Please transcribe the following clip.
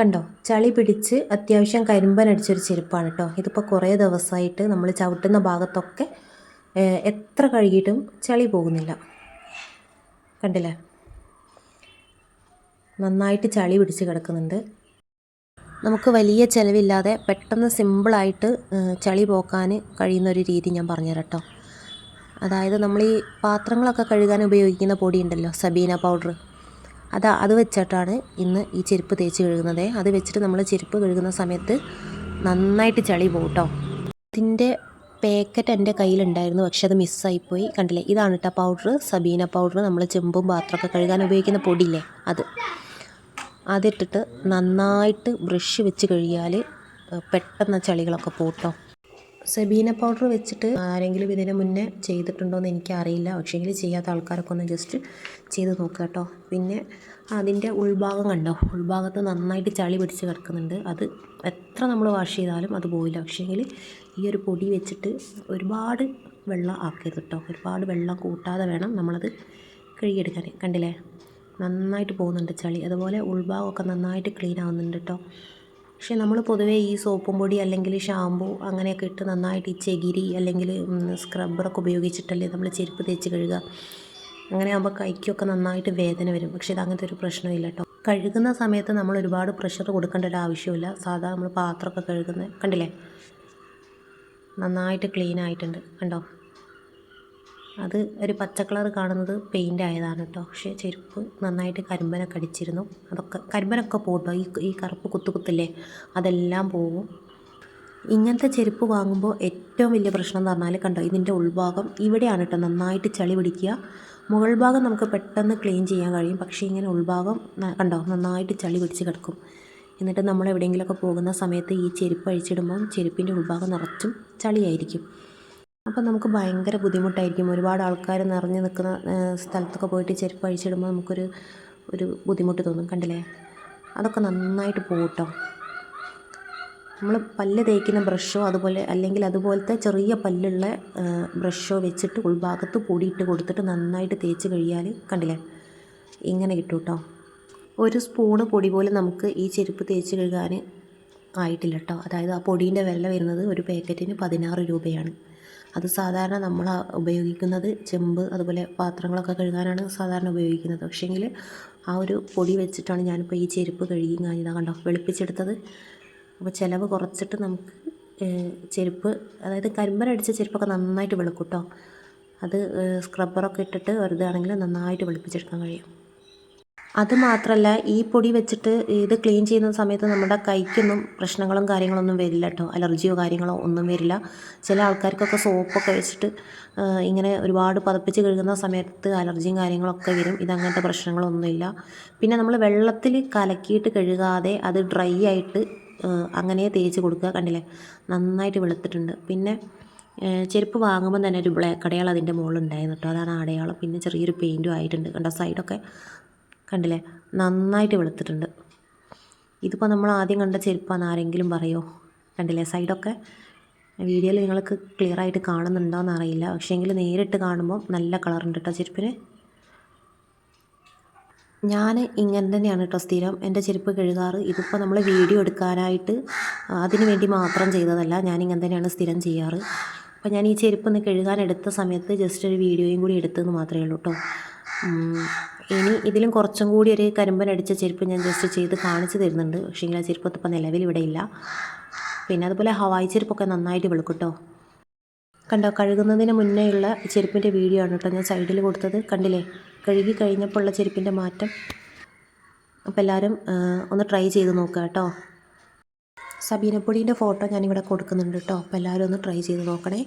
കണ്ടോ? ചളി പിടിച്ച് അത്യാവശ്യം കരിമ്പനടിച്ചൊരു ചെരുപ്പാണ് കേട്ടോ. ഇതിപ്പോൾ കുറേ ദിവസമായിട്ട് നമ്മൾ ചവിട്ടുന്ന ഭാഗത്തൊക്കെ എത്ര കഴുകിയിട്ടും ചളി പോകുന്നില്ല. കണ്ടില്ലേ? നന്നായിട്ട് ചളി പിടിച്ച് കിടക്കുന്നുണ്ട്. നമുക്ക് വലിയ ചിലവില്ലാതെ പെട്ടെന്ന് സിമ്പിളായിട്ട് ചളി പോക്കാൻ കഴിയുന്നൊരു രീതി ഞാൻ പറഞ്ഞുതരാം കേട്ടോ. അതായത് നമ്മൾ ഈ പാത്രങ്ങളൊക്കെ കഴുകാൻ ഉപയോഗിക്കുന്ന പൊടിയുണ്ടല്ലോ സബീന പൗഡർ അതാ അത് വെച്ചിട്ടാണ് ഇന്ന് ഈ ചെരുപ്പ് തേച്ച് കഴുകുന്നത്. അത് വെച്ചിട്ട് നമ്മൾ ചെരുപ്പ് കഴുകുന്ന സമയത്ത് നന്നായിട്ട് ചളി പോകും കേട്ടോ ഇതിന്റെ പാക്കറ്റ് എന്റെ കയ്യിലുണ്ടായിരുന്നു പക്ഷെ അത് മിസ്സായിപ്പോയി കണ്ടില്ലേ? ഇതാണ് കേട്ടോ പൗഡർ സബീന പൗഡർ നമ്മൾ ചെമ്പും പാത്രമൊക്കെ കഴുകാൻ ഉപയോഗിക്കുന്ന പൊടിയില്ലേ അത്. അതിട്ടിട്ട് നന്നായിട്ട് ബ്രഷ് വെച്ച് കഴുകിയാൽ പെട്ടെന്ന് ചളികളൊക്കെ പോട്ടോ സബീന പൗഡർ വെച്ചിട്ട് ആരെങ്കിലും ഇതിന് മുന്നേ ചെയ്തിട്ടുണ്ടോ എന്ന് എനിക്കറിയില്ല. പക്ഷേങ്കിൽ ചെയ്യാത്ത ആൾക്കാരൊക്കെ ഒന്ന് ജസ്റ്റ് ചെയ്ത് നോക്കുക കേട്ടോ. പിന്നെ അതിന്റെ ഉൾഭാഗം കണ്ടോ? ഉൾഭാഗത്ത് നന്നായിട്ട് ചളി പിടിച്ച് കിടക്കുന്നുണ്ട്. അത് എത്ര നമ്മൾ വാഷ് ചെയ്താലും അത് പോയില്ല പക്ഷേങ്കിൽ ഈ ഒരു പൊടി വെച്ചിട്ട് ഒരുപാട് വെള്ളം ആക്കരുത് കേട്ടോ. ഒരുപാട് വെള്ളം കൂട്ടാതെ വേണം നമ്മളത് കഴുകിയെടുക്കാൻ. കണ്ടില്ലേ? നന്നായിട്ട് പോകുന്നുണ്ട് ചളി. അതുപോലെ ഉൾഭാഗമൊക്കെ നന്നായിട്ട് ക്ലീൻ ആവുന്നുണ്ട് കേട്ടോ. പക്ഷേ നമ്മൾ പൊതുവേ ഈ സോപ്പും പൊടി അല്ലെങ്കിൽ ഷാമ്പു അങ്ങനെയൊക്കെ ഇട്ട് നന്നായിട്ട് ഈ ചകിരി അല്ലെങ്കിൽ സ്ക്രബ്ബറൊക്കെ ഉപയോഗിച്ചിട്ടല്ലേ നമ്മൾ ചെരുപ്പ് തേച്ച് കഴുകുക. അങ്ങനെ ആകുമ്പോൾ കൈക്കൊക്കെ നന്നായിട്ട് വേദന വരും. പക്ഷേ ഇത് അങ്ങനത്തെ ഒരു പ്രശ്നമില്ല കേട്ടോ കഴുകുന്ന സമയത്ത് നമ്മൾ ഒരുപാട് പ്രഷർ കൊടുക്കേണ്ട ആവശ്യമില്ല. സാധാരണ നമ്മൾ പാത്രമൊക്കെ കഴുകുന്നത് കണ്ടില്ലേ? നന്നായിട്ട് ക്ലീൻ ആയിട്ടുണ്ട്. കണ്ടോ? അത് ഒരു പച്ച കളർ കാണുന്നത് പെയിന്റ് ആയതാണ് കേട്ടോ പക്ഷേ ചെരുപ്പ് നന്നായിട്ട് കരിമ്പനൊക്കെ അടിച്ചിരുന്നു. അതൊക്കെ കരിമ്പനൊക്കെ പോകും ഈ ഈ കറുപ്പ് കുത്തു കുത്തില്ലേ? അതെല്ലാം പോകും ഇങ്ങനത്തെ ചെരുപ്പ് വാങ്ങുമ്പോൾ ഏറ്റവും വലിയ പ്രശ്നം എന്ന് പറഞ്ഞാൽ കണ്ടോ? ഇതിന്റെ ഉൾഭാഗം ഇവിടെയാണ് കേട്ടോ നന്നായിട്ട് ചളി പിടിക്കുക. മുകൾ ഭാഗം നമുക്ക് പെട്ടെന്ന് ക്ലീൻ ചെയ്യാൻ കഴിയും. പക്ഷേ ഇങ്ങനെ ഉൾഭാഗം കണ്ടോ? നന്നായിട്ട് ചളി പിടിച്ച് കിടക്കും. എന്നിട്ട് നമ്മൾ എവിടെയെങ്കിലുമൊക്കെ പോകുന്ന സമയത്ത് ഈ ചെരുപ്പ് അഴിച്ചിടുമ്പോൾ ചെരുപ്പിന്റെ ഉൾഭാഗം നിറച്ചും ചളിയായിരിക്കും. അപ്പം നമുക്ക് ഭയങ്കര ബുദ്ധിമുട്ടായിരിക്കും. ഒരുപാട് ആൾക്കാർ നിറഞ്ഞു നിൽക്കുന്ന സ്ഥലത്തൊക്കെ പോയിട്ട് ചെരുപ്പ് അഴിച്ചിടുമ്പോൾ നമുക്കൊരു ഒരു ബുദ്ധിമുട്ട് തോന്നും. കണ്ടില്ലേ? അതൊക്കെ നന്നായിട്ട് പോകട്ടോ നമ്മൾ പല്ല് തേക്കുന്ന ബ്രഷോ അതുപോലെ അല്ലെങ്കിൽ അതുപോലത്തെ ചെറിയ പല്ലുള്ള ബ്രഷോ വെച്ചിട്ട് ഉൾഭാഗത്ത് പൊടിയിട്ട് കൊടുത്തിട്ട് നന്നായിട്ട് തേച്ച് കഴിയാൽ കണ്ടില്ലേ? ഇങ്ങനെ കിട്ടും കേട്ടോ ഒരു സ്പൂണ് പൊടി പോലെ നമുക്ക് ഈ ചെരുപ്പ് തേച്ച് കഴുകാൻ ആയിട്ടില്ല കേട്ടോ അതായത് ആ പൊടീന്റെ വില വരുന്നത് ഒരു പാക്കറ്റിന് പതിനാറ് രൂപയാണ്. അത് സാധാരണ നമ്മൾ ഉപയോഗിക്കുന്നത് ചെമ്പ് അതുപോലെ പാത്രങ്ങളൊക്കെ കഴുകാനാണ് സാധാരണ ഉപയോഗിക്കുന്നത്. പക്ഷേങ്കിൽ ആ ഒരു പൊടി വെച്ചിട്ടാണ് ഞാനിപ്പോൾ ഈ ചെരുപ്പ് കഴുകി ഇതാ കണ്ടോ വെളുപ്പിച്ചെടുത്തത്. അപ്പോൾ ചിലവ് കുറച്ചിട്ട് നമുക്ക് ചെരുപ്പ് അതായത് കരിമ്പരടിച്ച ചെരുപ്പൊക്കെ നന്നായിട്ട് വെളുക്കും കേട്ടോ അത് സ്ക്രബ്ബറൊക്കെ ഇട്ടിട്ട് വെറുതെ ആണെങ്കിൽ നന്നായിട്ട് വെളുപ്പിച്ചെടുക്കാൻ കഴിയും. അത് മാത്രമല്ല ഈ പൊടി വെച്ചിട്ട് ഇത് ക്ലീൻ ചെയ്യുന്ന സമയത്ത് നമ്മുടെ കൈക്കൊന്നും പ്രശ്നങ്ങളും കാര്യങ്ങളൊന്നും വരില്ല കേട്ടോ അലർജിയോ കാര്യങ്ങളോ ഒന്നും വരില്ല. ചില ആൾക്കാർക്കൊക്കെ സോപ്പൊക്കെ വെച്ചിട്ട് ഇങ്ങനെ ഒരുപാട് പതപ്പിച്ച് കഴുകുന്ന സമയത്ത് അലർജിയും കാര്യങ്ങളൊക്കെ വരും. ഇതങ്ങനത്തെ പ്രശ്നങ്ങളൊന്നുമില്ല പിന്നെ നമ്മൾ വെള്ളത്തിൽ കലക്കിയിട്ട് കഴുകാതെ അത് ഡ്രൈ ആയിട്ട് അങ്ങനെ തേച്ച് കൊടുക്കുക. കണ്ടില്ലേ? നന്നായിട്ട് വെളുത്തിട്ടുണ്ട്. പിന്നെ ചെരുപ്പ് വാങ്ങുമ്പോൾ തന്നെ ഒരു ബ്ലാക്ക് അടയാളം അതിന്റെ മുകളിൽ ഉണ്ടായിരുന്നു കേട്ടോ അതാണ് അടയാളം പിന്നെ ചെറിയൊരു പെയിന്റും ആയിട്ടുണ്ട്. കണ്ട? സൈഡൊക്കെ കണ്ടില്ലേ? നന്നായിട്ട് വെളുത്തിട്ടുണ്ട്. ഇതിപ്പോൾ നമ്മൾ ആദ്യം കണ്ട ചെരുപ്പാന്ന് ആരെങ്കിലും പറയുമോ കണ്ടില്ലേ? സൈഡൊക്കെ വീഡിയോയിൽ നിങ്ങൾക്ക് ക്ലിയർ ആയിട്ട് കാണുന്നുണ്ടോയെന്ന് അറിയില്ല. പക്ഷേങ്കിൽ നേരിട്ട് കാണുമ്പോൾ നല്ല കളറുണ്ട് കേട്ടോ ചെരുപ്പിന്. ഞാൻ ഇങ്ങനെ തന്നെയാണ് കേട്ടോ സ്ഥിരം എന്റെ ചെരുപ്പ് കഴുകാറ്. ഇതിപ്പോൾ നമ്മൾ വീഡിയോ എടുക്കാനായിട്ട് അതിന് വേണ്ടി മാത്രം ചെയ്തതല്ല ഞാൻ ഇങ്ങനെ തന്നെയാണ് സ്ഥിരം ചെയ്യാറ്. അപ്പോൾ ഞാൻ ഈ ചെരുപ്പ് ഒന്ന് കഴുകാൻ എടുത്ത സമയത്ത് ജസ്റ്റ് ഒരു വീഡിയോയും കൂടി എടുത്തെന്ന് മാത്രമേ ഉള്ളൂ കേട്ടോ ഇനി ഇതിലും കുറച്ചും കൂടി ഒരു കരിമ്പൻ അടിച്ച ചെരുപ്പ് ഞാൻ ജസ്റ്റ് ചെയ്ത് കാണിച്ചു തരുന്നുണ്ട്. പക്ഷേ ആ ചെരുപ്പ് ഇപ്പോൾ നിലവിൽ ഇവിടെ ഇല്ല. പിന്നെ അതുപോലെ ഹവായി ചെരുപ്പൊക്കെ നന്നായിട്ട് വെളുക്കും കണ്ടോ കഴുകുന്നതിന് മുന്നേ ഉള്ള ചെരുപ്പിന്റെ വീഡിയോ ആണ് കേട്ടോ ഞാൻ സൈഡിൽ കൊടുത്തത്. കണ്ടില്ലേ? കഴുകി കഴിഞ്ഞപ്പോൾ ഉള്ള ചെരുപ്പിന്റെ മാറ്റം. അപ്പോൾ എല്ലാവരും ഒന്ന് ട്രൈ ചെയ്ത് നോക്കുക കേട്ടോ. സബീനപ്പൊടീന്റെ ഫോട്ടോ ഞാനിവിടെ കൊടുക്കുന്നുണ്ട് കേട്ടോ. അപ്പോൾ എല്ലാവരും ഒന്ന് ട്രൈ ചെയ്ത് നോക്കണേ.